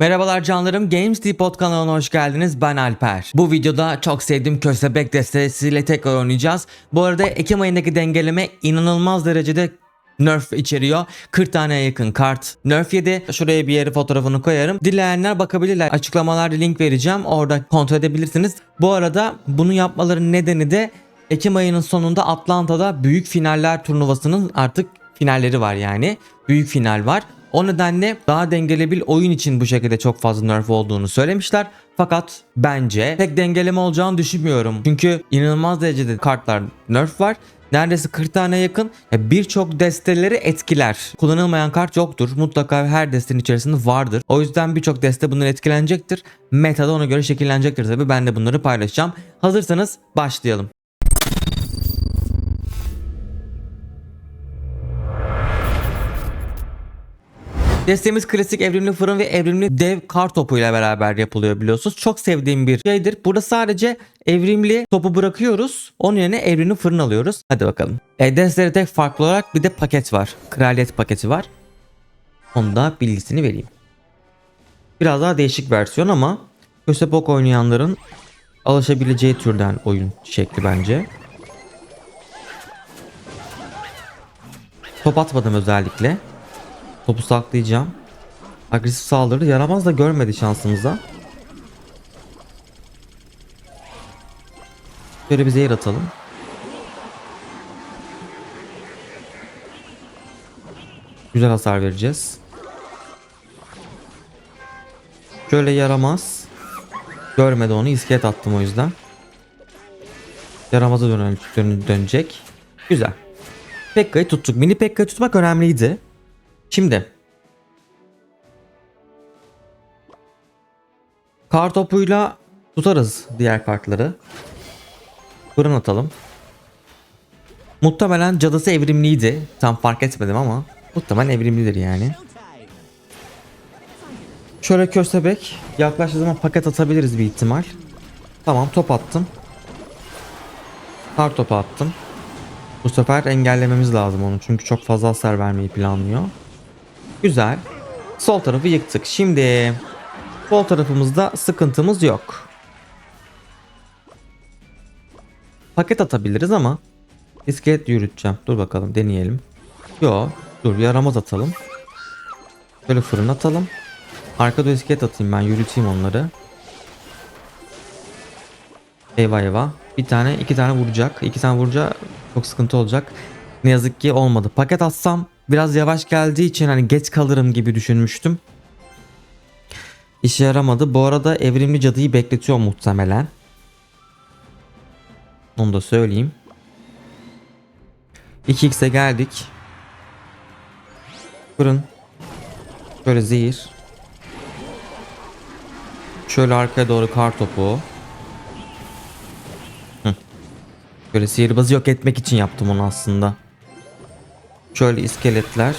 Merhabalar canlarım Games Depot kanalına hoş geldiniz ben Alper. Bu videoda çok sevdiğim köstebek destesiyle tekrar oynayacağız. Bu arada Ekim ayındaki dengeleme inanılmaz derecede nerf içeriyor. 40 taneye yakın kart nerf yedi. Şuraya bir yere fotoğrafını koyarım. Dileyenler bakabilirler. Açıklamalarda link vereceğim. Orada kontrol edebilirsiniz. Bu arada bunu yapmaların nedeni de Ekim ayının sonunda Atlanta'da büyük finaller turnuvasının artık finalleri var yani. Büyük final var. O nedenle daha dengeli bir oyun için bu şekilde çok fazla nerf olduğunu söylemişler. Fakat bence pek dengeleme olacağını düşünmüyorum. Çünkü inanılmaz derecede kartlar nerf var. Neredeyse 40 tane yakın Ya birçok desteleri etkiler. Kullanılmayan kart yoktur. Mutlaka her destenin içerisinde vardır. O yüzden birçok deste bundan etkilenecektir. Meta da ona göre şekillenecektir tabi. Ben de bunları paylaşacağım. Hazırsanız başlayalım. Destemiz klasik evrimli fırın ve evrimli dev kar topuyla beraber yapılıyor biliyorsunuz. Çok sevdiğim bir şeydir. Burada sadece evrimli topu bırakıyoruz. Onun yerine evrimli fırın alıyoruz. Hadi bakalım. E, destere tek farklı olarak bir de paket var. Kraliyet paketi var. Onu da bilgisini vereyim. Biraz daha değişik versiyon ama Kösepok oynayanların alışabileceği türden oyun şekli bence. Top atmadım özellikle. Topu saklayacağım. Agresif saldırı yaramaz da görmedi şansımıza. Şöyle bir zehir atalım. Güzel hasar vereceğiz. Şöyle yaramaz. Görmedi onu iskelet attım o yüzden. Yaramaza dön dön dönecek. Güzel. Pekka'yı tuttuk. Mini Pekka'yı tutmak önemliydi. Şimdi. Kar topuyla tutarız diğer kartları. Fırın atalım. Muhtemelen cadısı evrimliydi. Tam fark etmedim ama muhtemelen evrimlidir yani. Şöyle köstebek yaklaştığı zaman paket atabiliriz bir ihtimal. Tamam top attım. Kar topu attım. Bu sefer engellememiz lazım onu çünkü çok fazla hasar vermeyi planlıyor. Güzel. Sol tarafı yıktık. Şimdi sol tarafımızda sıkıntımız yok. Paket atabiliriz ama iskelet yürüteceğim. Dur bakalım deneyelim. Yo dur yaramaz atalım. Böyle fırın atalım. Arkada iskelet atayım ben yürüteyim onları. Eyvah eyvah. Bir tane iki tane vuracak. İki tane vuracak çok sıkıntı olacak. Ne yazık ki olmadı. Paket atsam biraz yavaş geldiği için hani geç kalırım gibi düşünmüştüm. İşe yaramadı. Bu arada evrimli cadıyı bekletiyor muhtemelen. Onu da söyleyeyim. 2x'e geldik. Fırın. Şöyle zehir. Şöyle arkaya doğru kar topu. Hı. Böyle sihirbazı yok etmek için yaptım onu aslında. Şöyle iskeletler.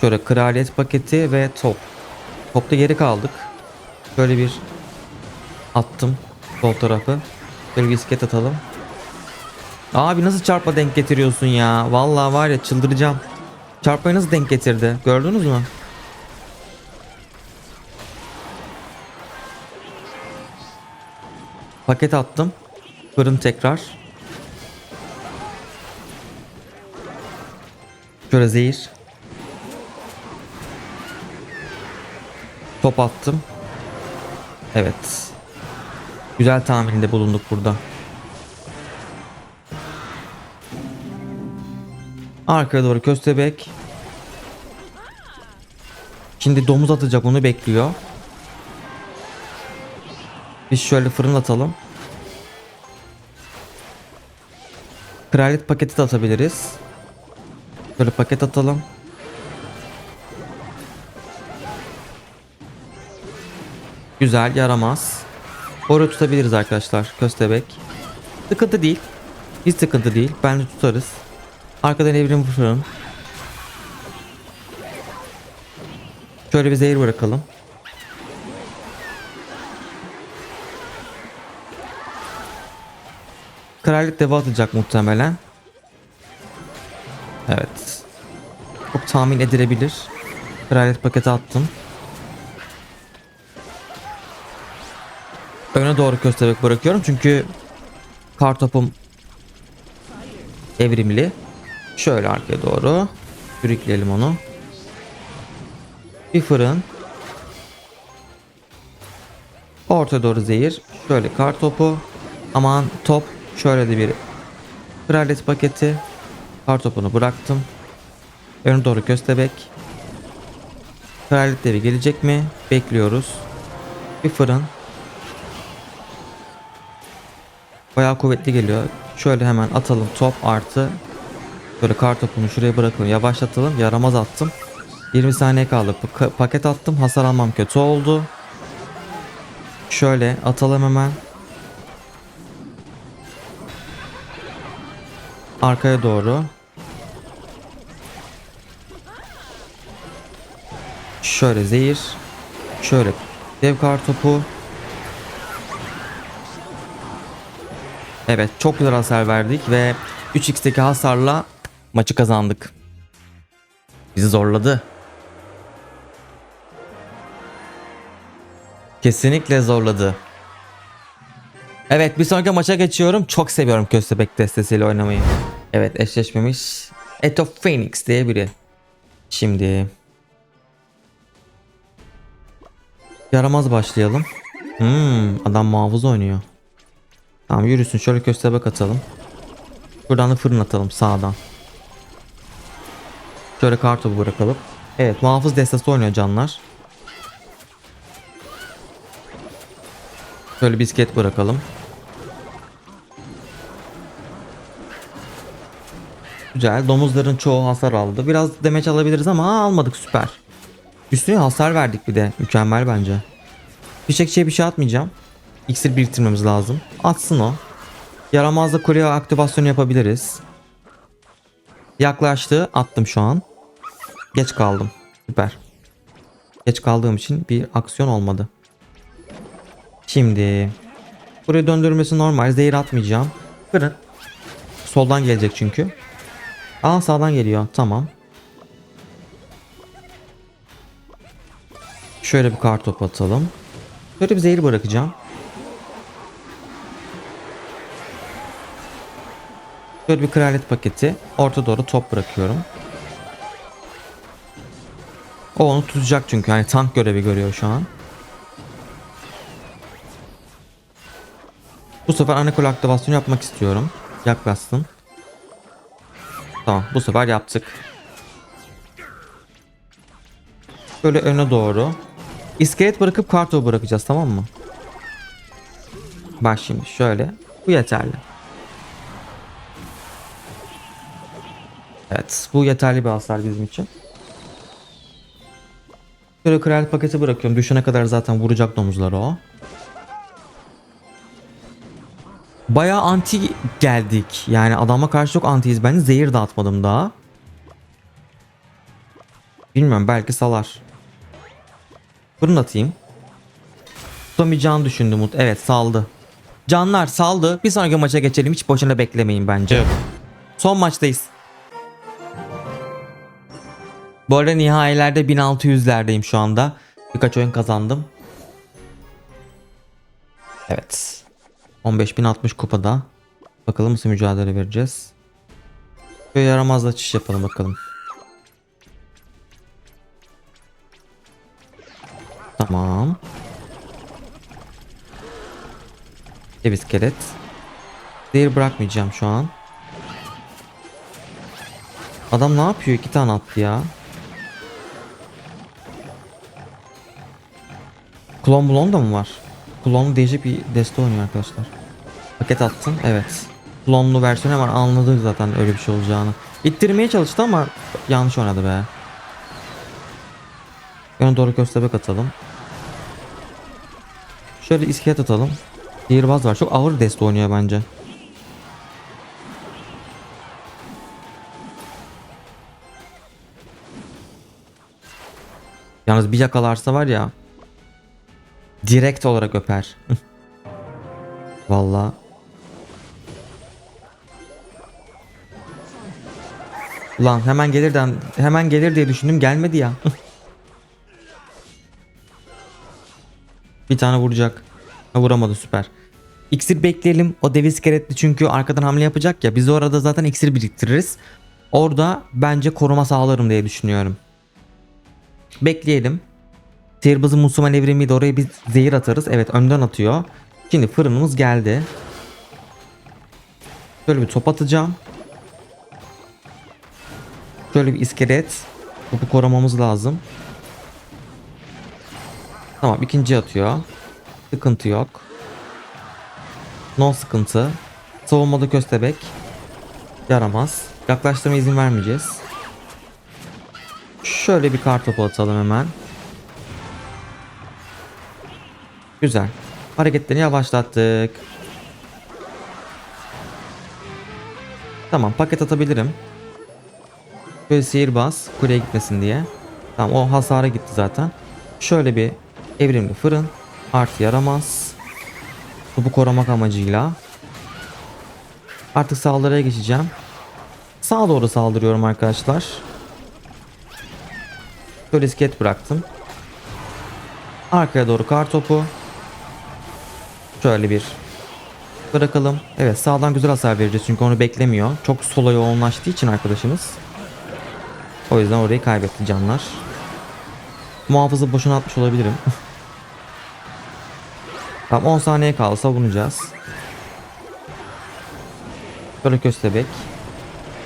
Şöyle kraliyet paketi ve top. Topta geri kaldık. Şöyle bir attım sol tarafı. Şöyle bir iskelet atalım. Abi nasıl çarpma denk getiriyorsun ya? Vallahi var ya çıldıracağım. Çarpmayı nasıl denk getirdi? Gördünüz mü? Paket attım. Fırın tekrar. Şöyle zehir. Top attım. Evet. Güzel tahminde bulunduk burada. Arkaya doğru köstebek. Şimdi domuz atacak onu bekliyor. Biz şöyle fırın atalım. Kraliyet paketi de atabiliriz. Böyle paket atalım. Güzel yaramaz. Oraya tutabiliriz arkadaşlar. Köstebek. Sıkıntı değil. Hiç sıkıntı değil. Bence tutarız. Arkadan evrim fırın. Şöyle bir zehir bırakalım. Kraliyet deva atacak muhtemelen. Evet. Çok tahmin edilebilir. Kralet paketi attım. Öne doğru köstebek bırakıyorum çünkü kartopum evrimli. Şöyle arkaya doğru sürükleyelim onu. Bir fırın. Orta doğru zehir. Şöyle kar topu. Aman top. Şöyle de bir kralet paketi. Kar topunu bıraktım. Öne doğru köstebek. Kraliyet devi gelecek mi? Bekliyoruz. Bir fırın. Bayağı kuvvetli geliyor. Şöyle hemen atalım top artı. Böyle kar topunu şuraya bırakalım. Yavaşlatalım. Yaramaz attım. 20 saniye kaldı. Pa- paket attım. Hasar almam kötü oldu. Şöyle atalım hemen. Arkaya doğru. Şöyle zehir. Şöyle dev kar topu. Evet çok güzel hasar verdik ve 3x'teki hasarla maçı kazandık. Bizi zorladı. Kesinlikle zorladı. Evet bir sonraki maça geçiyorum. Çok seviyorum köstebek destesiyle oynamayı. Evet eşleşmemiş. Eto Phoenix diye biri. Şimdi. Yaramaz başlayalım. Hmm, adam muhafız oynuyor. Tamam yürüsün şöyle köstebek atalım. Buradan da fırın atalım sağdan. Şöyle kartopu bırakalım. Evet muhafız destesi oynuyor canlar. Şöyle bisiklet bırakalım. Güzel. Domuzların çoğu hasar aldı. Biraz demeç alabiliriz ama almadık süper. Üstüne hasar verdik bir de. Mükemmel bence. Fişekçiye bir şey atmayacağım. İksir biriktirmemiz lazım. Atsın o. Yaramazda kolye aktivasyonu yapabiliriz. Yaklaştı. Attım şu an. Geç kaldım. Süper. Geç kaldığım için bir aksiyon olmadı. Şimdi buraya döndürmesi normal. Zehir atmayacağım. Fırın. Soldan gelecek çünkü. Aa sağdan geliyor. Tamam. Şöyle bir kar topu atalım. Böyle bir zehir bırakacağım. Şöyle bir kraliyet paketi. Orta doğru top bırakıyorum. O onu tutacak çünkü. Hani tank görevi görüyor şu an. Bu sefer ana kule aktivasyonu yapmak istiyorum. Yaklaşsın. Tamam bu sefer yaptık. Böyle öne doğru. İskelet bırakıp kartopu bırakacağız tamam mı? Bak şimdi şöyle. Bu yeterli. Evet bu yeterli bir hasar bizim için. Şöyle kraliyet paketi bırakıyorum. Düşene kadar zaten vuracak domuzları o. Bayağı anti geldik. Yani adama karşı çok antiyiz. Ben zehir dağıtmadım daha. Bilmiyorum belki salar. Fırın atayım. Tutamayacağını düşündü Mut. Evet saldı. Canlar saldı. Bir sonraki maça geçelim. Hiç boşuna beklemeyin bence. Evet. Son maçtayız. Bu arada nihayelerde 1600'lerdeyim şu anda. Birkaç oyun kazandım. Evet. 15.060 kupada. Bakalım nasıl mücadele vereceğiz. Şöyle yaramazla açış yapalım bakalım. Tamam. Dev iskelet. Zehir bırakmayacağım şu an. Adam ne yapıyor? İki tane attı ya. Klon Blon da mı var? Klonlu değişik bir deste oynuyor arkadaşlar. Paket attın. Evet. Klonlu versiyonu hemen anladık zaten öyle bir şey olacağını. İttirmeye çalıştı ama yanlış oynadı be. Öne doğru köstebek atalım. Şöyle iskelet atalım. Sihirbaz var. Çok ağır deste oynuyor bence. Yalnız bir yakalarsa var ya direkt olarak öper. Vallahi. Ulan hemen gelirden hemen gelir diye düşündüm gelmedi ya. bir tane vuracak. Ha, vuramadı süper. İksir bekleyelim. O dev iskeletli çünkü arkadan hamle yapacak ya. Biz orada zaten iksir biriktiririz. Orada bence koruma sağlarım diye düşünüyorum. Bekleyelim. Sihirbazı Musuman evrimiydi. Oraya bir zehir atarız. Evet önden atıyor. Şimdi fırınımız geldi. Şöyle bir top atacağım. Şöyle bir iskelet. Topu korumamız lazım. Tamam ikinci atıyor. Sıkıntı yok. No sıkıntı. Savunmada köstebek. Yaramaz. Yaklaştırma izin vermeyeceğiz. Şöyle bir kar topu atalım hemen. Güzel. Hareketlerini yavaşlattık. Tamam paket atabilirim. Böyle sihirbaz kuleye gitmesin diye. Tamam o hasara gitti zaten. Şöyle bir evrimli fırın. Artı yaramaz. Topu korumak amacıyla. Artık saldırıya geçeceğim. Sağa doğru saldırıyorum arkadaşlar. Böyle iskelet bıraktım. Arkaya doğru kar topu. Şöyle bir bırakalım. Evet sağdan güzel hasar vereceğiz çünkü onu beklemiyor. Çok sola yoğunlaştığı için arkadaşımız. O yüzden orayı kaybetti canlar. Muhafızı boşuna atmış olabilirim. tamam 10 saniye kaldı savunacağız. Böyle köstebek.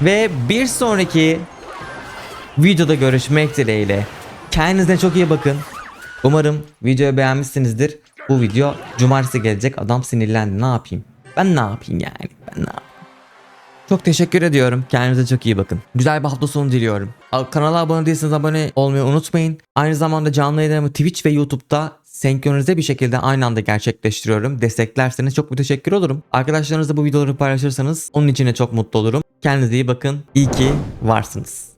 Ve bir sonraki videoda görüşmek dileğiyle. Kendinize çok iyi bakın. Umarım videoyu beğenmişsinizdir. Bu video cumartesi gelecek. Adam sinirlendi. Ne yapayım? Ben ne yapayım yani? Ben ne yapayım? Çok teşekkür ediyorum. Kendinize çok iyi bakın. Güzel bir hafta sonu diliyorum. Al- Kanala abone değilseniz abone olmayı unutmayın. Aynı zamanda canlı yayınlarımı Twitch ve YouTube'da senkronize bir şekilde aynı anda gerçekleştiriyorum. Desteklerseniz çok müteşekkir olurum. Arkadaşlarınızla bu videoları paylaşırsanız onun için de çok mutlu olurum. Kendinize iyi bakın. İyi ki varsınız.